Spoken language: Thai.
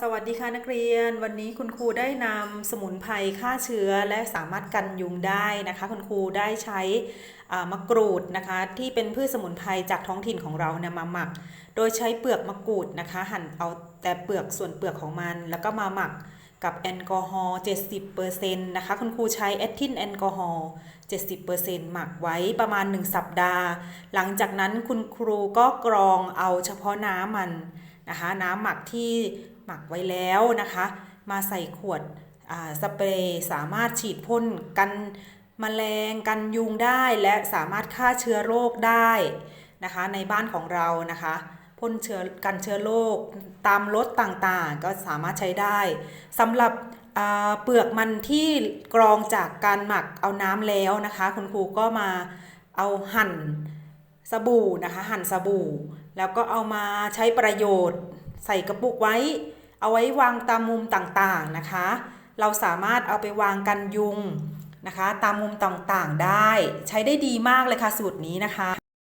สวัสดีค่ะนักเรียน วันนี้คุณครูได้นำสมุนไพรฆ่าเชื้อและสามารถกันยุงได้นะคะ คุณครูได้ใช้มะกรูดนะคะ ที่เป็นพืชสมุนไพรจากท้องถิ่นของเราเนี่ยมาหมัก โดยใช้เปลือกมะกรูดนะคะ หั่นเอาแต่เปลือกส่วนเปลือกของมัน แล้วก็มาหมักกับแอลกอฮอล์70%นะคะ คุณครูใช้เอทิลแอลกอฮอล์70%หมักไว้ประมาณ 1 สัปดาห์ หลังจากนั้นคุณครูก็กรองเอาเฉพาะน้ำมัน นะคะน้ำหมักที่หมักไว้แล้วนะคะ มาใส่ขวดสเปรย์สามารถฉีดพ่นกันแมลงกันยุงได้และสามารถฆ่าเชื้อโรคได้นะคะในบ้านของเรานะคะพ่นเชื้อกันเชื้อโรคตามรถต่างๆ ก็สามารถใช้ได้สำหรับเปลือกมันที่กรองจากการหมักเอาน้ำแล้วนะคะ คุณครูก็มาเอาหั่น สบู่นะคะหั่นสบู่ แล้วก็เอามาใช้ประโยชน์ ใส่กระปุกไว้ เอาไว้วางตามมุมต่างๆนะคะ เราสามารถเอาไปวางกันยุงนะคะ ตามมุมต่างๆได้ใช้ได้ดีมากเลยค่ะสูตรนี้นะคะ